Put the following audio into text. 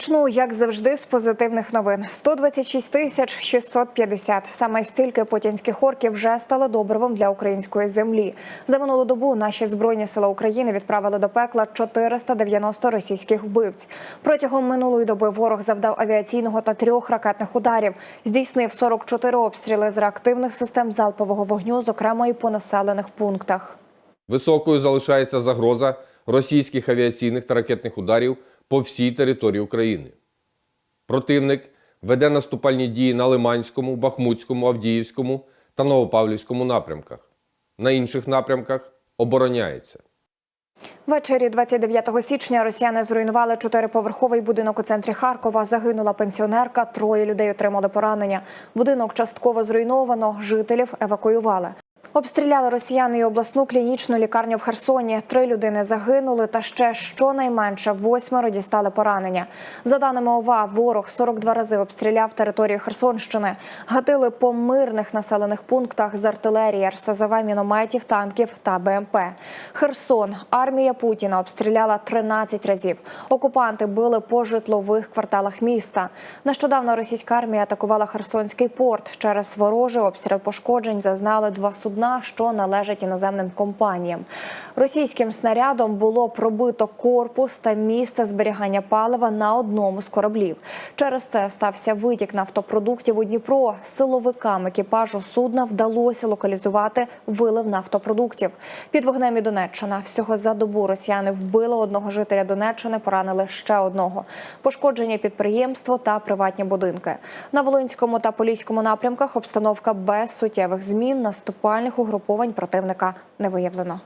Почну, як завжди, з позитивних новин. 126 тисяч 650. Саме стільки путінських орків вже стали добривом для української землі. За минулу добу наші збройні сили України відправили до пекла 490 російських вбивць. Протягом минулої доби ворог завдав авіаційного та трьох ракетних ударів. Здійснив 44 обстріли з реактивних систем залпового вогню, зокрема і по населених пунктах. Високою залишається загроза російських авіаційних та ракетних ударів по всій території України. Противник веде наступальні дії на Лиманському, Бахмутському, Авдіївському та Новопавлівському напрямках. На інших напрямках обороняється. Ввечері 29 січня росіяни зруйнували чотириповерховий будинок у центрі Харкова. Загинула пенсіонерка, троє людей отримали поранення. Будинок частково зруйновано, жителів евакуювали. Обстріляли росіяни і обласну клінічну лікарню в Херсоні. Три людини загинули, та ще щонайменше восьмеро дістали поранення. За даними ОВА, ворог 42 рази обстріляв територію Херсонщини. Гатили по мирних населених пунктах з артилерії, РСЗВ, мінометів, танків та БМП. Херсон. Армія Путіна обстріляла 13 разів. Окупанти били по житлових кварталах міста. Нещодавно російська армія атакувала Херсонський порт. Через ворожий обстріл пошкоджень зазнали два судна, що належать іноземним компаніям. Російським снарядом було пробито корпус та місце зберігання палива на одному з кораблів. Через це стався витік нафтопродуктів у Дніпро. Силовикам екіпажу судна вдалося локалізувати вилив нафтопродуктів. Під вогнем і Донеччина всього за добу росіяни вбили одного жителя Донеччини, поранили ще одного. Пошкоджені підприємство та приватні будинки. На Волинському та Поліському напрямках обстановка без суттєвих змін наступальних угруповань противника не виявлено.